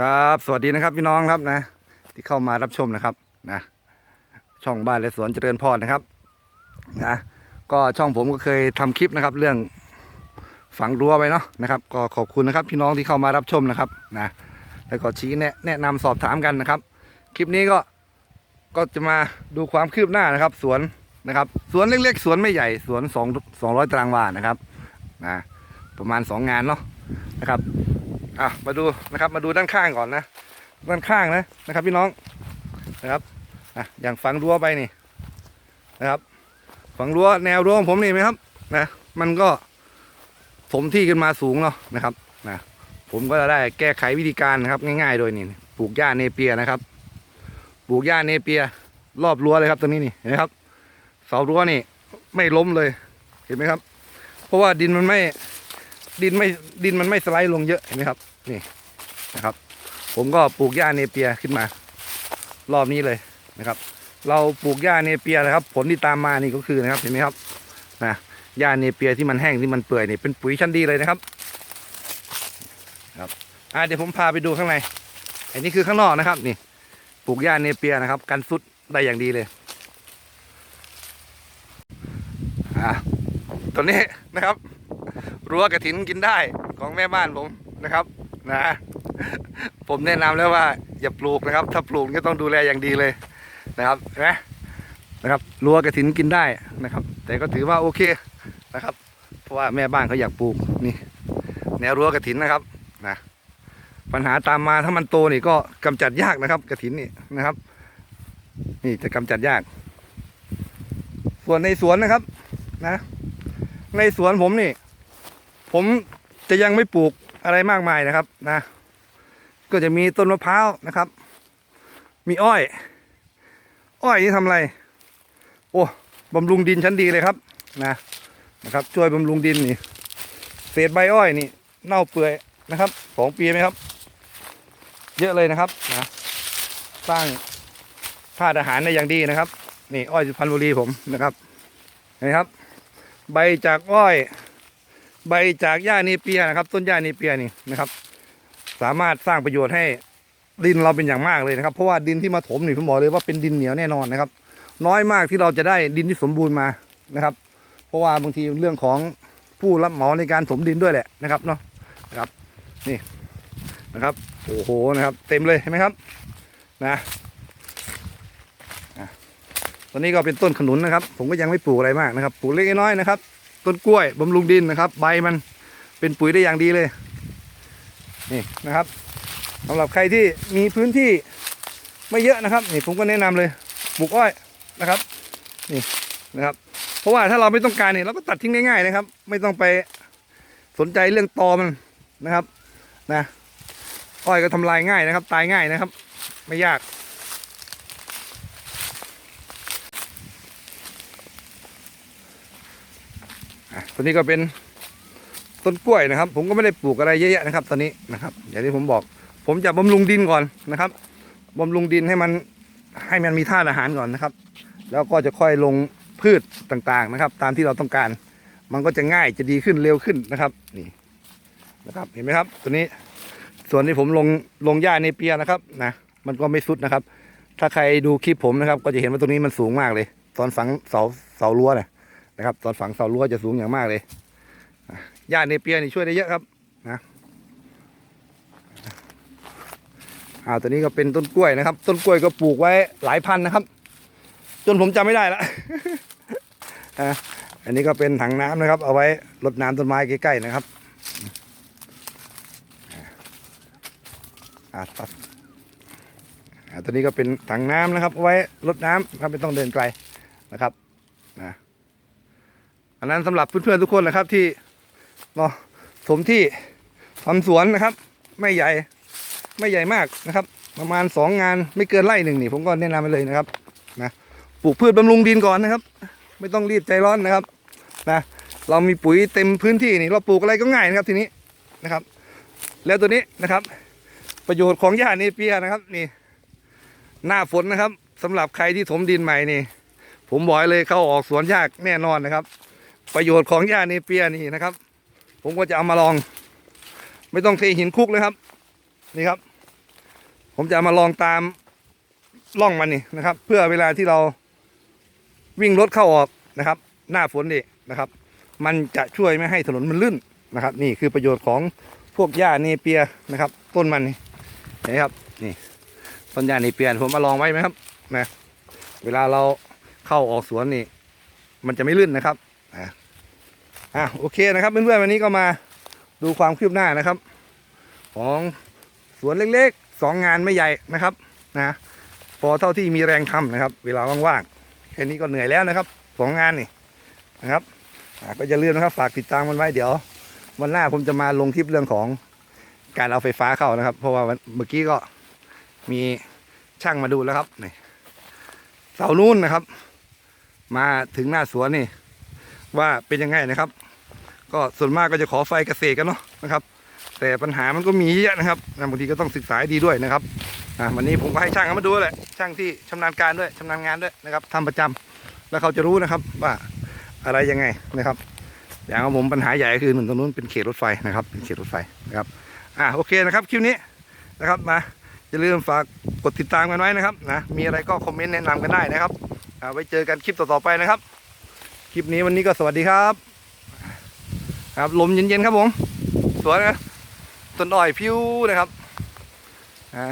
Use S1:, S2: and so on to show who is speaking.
S1: ครับสวัสดีนะครับพี่น้องครับนะ ที่เข้ามารับชมนะครับนะ ช่องบ้านและสวนเจริญพรนะครับนะก็ช่องผมก็เคยทำคลิปนะครับ เรื่องฝังรั้วไว้เนาะนะครับ ก็ขอบคุณนะครับพี่น้องที่เข้ามารับชมนะครับนะแล้วก็ชี้แนะแนะนำสอบถามกันนะครับ คลิปนี้ก็ก็จะมาดูความคืบหน้านะครับ สวนนะครับ สวนเล็กๆ สวนไม่ใหญ่สวนสองสองร้อยตารางวานะครับนะประมาณสองงานเนาะนะครับ อะมาดูนะครับ มาดูด้านข้างก่อนนะ ด้านข้างนะนะครับ พี่น้องนะครับอะอย่างฝังรั้วไปนี่นะครับ ฝังรั้วแนวรั้วของผมนี่ไหมครับนะมันก็ถมที่ขึ้นมาสูงเนาะนะครับนะผมก็จะได้แก้ไขวิธีการนะครับ ง่ายๆ โดยนี่ปลูกหญ้าเนเปียนะครับ ปลูกหญ้าเนเปีย รอบรั้วเลยครับตรงนี้นี่เห็นไหมครับเสารั้วนี่ไม่ล้มเลยเห็นไหมครับ เพราะว่าดินมันไม่ ดินไม่ดินมันไม่สไลด์ลงเยอะเห็นไหมครับ นี่นะครับ ผมก็ปลูกหญ้าเนเปียขึ้นมา รอบนี้เลยนะครับ เราปลูกหญ้าเนเปียนะครับ ผลที่ตามมานี่ก็คือนะครับเห็นไหมครับนะหญ้าเนเปียที่มันแห้งที่มันเปื่อยนี่เป็นปุ๋ยชั้นดีเลยนะครับครับอ่าเดี๋ยวผมพาไปดูข้างในอันนี้คือข้างนอกนะครับ นี่ปลูกหญ้าเนเปียนะครับ กันซุดได้อย่างดีเลยอ่าตัวนี้นะครับ รั้วกระถินกินได้ของแม่บ้านผมนะครับนะผมแนะนำแล้วว่าอย่าปลูกนะครับ ถ้าปลูกก็ต้องดูแลอย่างดีเลยนะครับเห็นไหมนะครับรั้วกระถินกินได้นะครับ แต่ก็ถือว่าโอเคนะครับ เพราะว่าแม่บ้านเขาอยากปลูกนี่แนวรั้วกระถินนะครับนะปัญหาตามมาถ้ามันโตนี่ก็กำจัดยากนะครับกระถินนี่นะครับ นี่จะกำจัดยาก ส่วนในสวนนะครับนะ ในสวนผมนี่ ผมจะยังไม่ปลูกอะไรมากมายนะครับนะ ก็จะมีต้นมะพร้าวนะครับ มีอ้อย อ้อยนี่ทำอะไร โอ้บำรุงดินชั้นดีเลยครับนะนะครับ ช่วยบำรุงดินนี่เศษใบอ้อยนี่ เน่าเปื่อยนะครับสองปีไหมครับ เยอะเลยนะครับนะสร้างธาตุอาหารได้อย่างดีนะครับ นี่อ้อยสุพรรณบุรีผมนะครับเห็นไหมครับ ใบจากอ้อย ใบจากหญ้าเนเปียนะครับ ต้นหญ้าเนเปียนี่นะครับ สามารถสร้างประโยชน์ให้ดินเราเป็นอย่างมากเลยนะครับ เพราะว่าดินที่มาถมนี่ผมบอกเลยว่าเป็นดินเหนียวแน่นอนนะครับ น้อยมากที่เราจะได้ดินที่สมบูรณ์มานะครับ เพราะว่าบางทีเรื่องของผู้รับเหมาในการถมดินด้วยแหละนะครับเนาะนะครับนี่นะครับโอ้โหนะครับ เต็มเลยเห็นไหมครับนะอะตอนนี้ก็เป็นต้นขนุนนะครับ ผมก็ยังไม่ปลูกอะไรมากนะครับปลูกเล็กน้อยนะครับ ต้นกล้วยบำรุงดินนะครับ ใบมันเป็นปุ๋ยได้อย่างดีเลย นี่นะครับสำหรับใครที่มีพื้นที่ไม่เยอะนะครับนี่ผมก็แนะนำเลยปลูกอ้อยนะครับ นี่นะครับ เพราะว่าถ้าเราไม่ต้องการเนี่ยเราก็ตัดทิ้งง่ายๆนะครับ ไม่ต้องไปสนใจเรื่องตอมันนะครับนะอ้อยก็ทำลายง่ายนะครับ ตายง่ายนะครับ ไม่ยาก ตัวนี้ก็เป็นต้นกล้วยนะครับ ผมก็ไม่ได้ปลูกอะไรเยอะแยะนะครับ ตอนนี้นะครับ อย่างที่ผมบอก ผมจะบำรุงดินก่อนนะครับบำรุงดินให้มันให้มันมีธาตุอาหารก่อนนะครับ แล้วก็จะค่อยลงพืชต่างๆนะครับ ตามที่เราต้องการ มันก็จะง่ายจะดีขึ้นเร็วขึ้นนะครับนี่นะครับเห็นไหมครับ ตัวนี้ส่วนที่ผมลงลงหญ้าในเปียนะครับนะมันก็ไม่สุดนะครับ ถ้าใครดูคลิปผมนะครับ ก็จะเห็นว่าตรงนี้มันสูงมากเลย ตอนฝังเสาเสารั้วนะ นะครับ ตอนฝังเสารั้วจะสูงอย่างมากเลยหญ้าเนเปียนี่ช่วยได้เยอะครับนะอ่าตัวนี้ก็เป็นต้นกล้วยนะครับ ต้นกล้วยก็ปลูกไว้หลายพันนะครับ จนผมจำไม่ได้ละอะอันนี้ก็เป็นถังน้ำนะครับ เอาไว้รดน้ำต้นไม้ใกล้ ๆ นะครับอ่าตัดอ่าตัวนี้ก็เป็นถังน้ำนะครับ เอาไว้รดน้ำครับไม่ต้องเดินไกลนะครับนะ อันนั้นสำหรับเพื่อนๆทุกคนนะครับที่เนาะสมที่ทำสวนนะครับ ไม่ใหญ่ไม่ใหญ่มากนะครับ ประมาณสองงานไม่เกินไร่หนึ่งนี่ผมก็แนะนำไปเลยนะครับนะปลูกพืชบำรุงดินก่อนนะครับ ไม่ต้องรีบใจร้อนนะครับนะเรามีปุ๋ยเต็มพื้นที่นี่เราปลูกอะไรก็ง่ายนะครับทีนี้นะครับ แล้วตัวนี้นะครับ ประโยชน์ของหญ้าเนเปียนะครับนี่หน้าฝนนะครับสำหรับใครที่ถมดินใหม่นี่ ผมบอกเลยเข้าออกสวนยากแน่นอนนะครับ ประโยชน์ของหญ้าเนเปียนี่นะครับ ผมก็จะเอามาลอง ไม่ต้องเทหินคุกเลยครับ นี่ครับ ผมจะเอามาลองตามล่องมันนี่นะครับ เพื่อเวลาที่เราวิ่งรถเข้าออกนะครับ หน้าฝนนี่นะครับ มันจะช่วยไม่ให้ถนนมันลื่นนะครับ นี่คือประโยชน์ของพวกหญ้าเนเปียนะครับ ต้นมันนี่เห็นไหมครับนี่ต้นหญ้าเนเปียผมมาลองไว้ไหมครับนะเวลาเราเข้าออกสวนนี่ มันจะไม่ลื่นนะครับ อะอะโอเคนะครับเพื่อนๆวันนี้ก็มาดูความคืบหน้านะครับ ของสวนเล็กๆสองงานไม่ใหญ่นะครับนะพอเท่าที่มีแรงทำนะครับ เวลาว่างๆแค่นี้ก็เหนื่อยแล้วนะครับสองงานนี่นะครับก็จะเลื่อนนะครับฝากติดตามมันไว้เดี๋ยว วันหน้าผมจะมาลงคลิปเรื่องของการเอาไฟฟ้าเข้านะครับ เพราะว่าเมื่อกี้ก็มีช่างมาดูแล้วครับนี่เสานู้นนะครับ มาถึงหน้าสวนนี่ ว่าเป็นยังไงนะครับ ก็ส่วนมากก็จะขอไฟเกษตรกันเนาะนะครับ แต่ปัญหามันก็มีเยอะนะครับบางทีก็ต้องศึกษาดีด้วยนะครับอะวันนี้ผมก็ให้ช่างเขามาดูแหละช่างที่ชำนาญการด้วยชำนาญงานด้วยนะครับทำประจำแล้วเขาจะรู้นะครับว่าอะไรยังไงนะครับ อย่างของผมปัญหาใหญ่ก็คือหนึ่งตรงนู้นเป็นเขตรถไฟนะครับเป็นเขตรถไฟนะครับอะโอเคนะครับคลิปนี้นะครับมาอย่าลืมฝากกดติดตามกันไว้นะครับนะมีอะไรก็คอมเมนต์แนะนำกันได้นะครับอะไว้เจอกันคลิปต่อๆไปนะครับ คลิปนี้วันนี้ก็สวัสดีครับ ครับลมเย็นๆครับผม สวยนะต้นอ้อยพิ้วนะครับอ่า